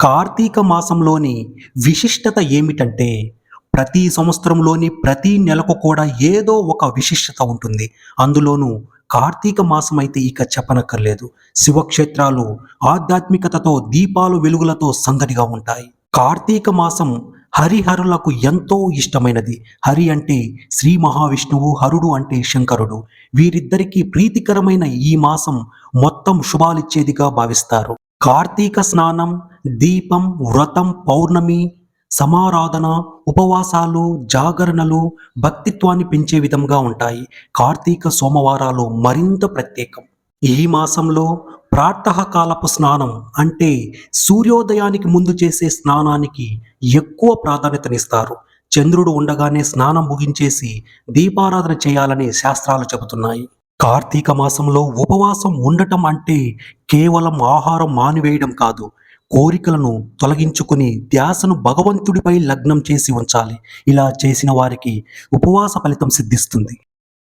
కార్తీక మాసంలోని విశిష్టత ఏమిటంటే ప్రతి సంవత్సరంలోని ప్రతి నెలకు కూడా ఏదో ఒక విశిష్టత ఉంటుంది. అందులోనూ కార్తీక మాసం అయితే ఇక చెప్పనక్కర్లేదు. శివక్షేత్రాలు ఆధ్యాత్మికతతో దీపాలు వెలుగులతో సందడిగా ఉంటాయి. కార్తీక మాసం హరిహరులకు ఎంతో ఇష్టమైనది. హరి అంటే శ్రీ మహావిష్ణువు హరుడు అంటే శంకరుడు. వీరిద్దరికీ ప్రీతికరమైన ఈ మాసం మొత్తం శుభాలిచ్చేదిగా భావిస్తారు. కార్తీక స్నానం దీపం వ్రతం పౌర్ణమి సమారాధన ఉపవాసాలు జాగరణలు భక్తిత్వాన్ని పెంచే విధంగా ఉంటాయి. కార్తీక సోమవారాలు మరింత ప్రత్యేకం. ఈ మాసంలో ప్రార్థకాలపు స్నానం అంటే సూర్యోదయానికి ముందు చేసే స్నానానికి ఎక్కువ ప్రాధాన్యతనిస్తారు. చంద్రుడు ఉండగానే స్నానం ముగించేసి దీపారాధన చేయాలని శాస్త్రాలు చెబుతున్నాయి. కార్తీక మాసంలో ఉపవాసం ఉండటం అంటే కేవలం ఆహారం మానివేయడం కాదు కోరికలను తొలగించుకుని ధ్యాసను భగవంతుడిపై లగ్నం చేసి ఉంచాలి. ఇలా చేసిన వారికి ఉపవాస ఫలితం సిద్ధిస్తుంది.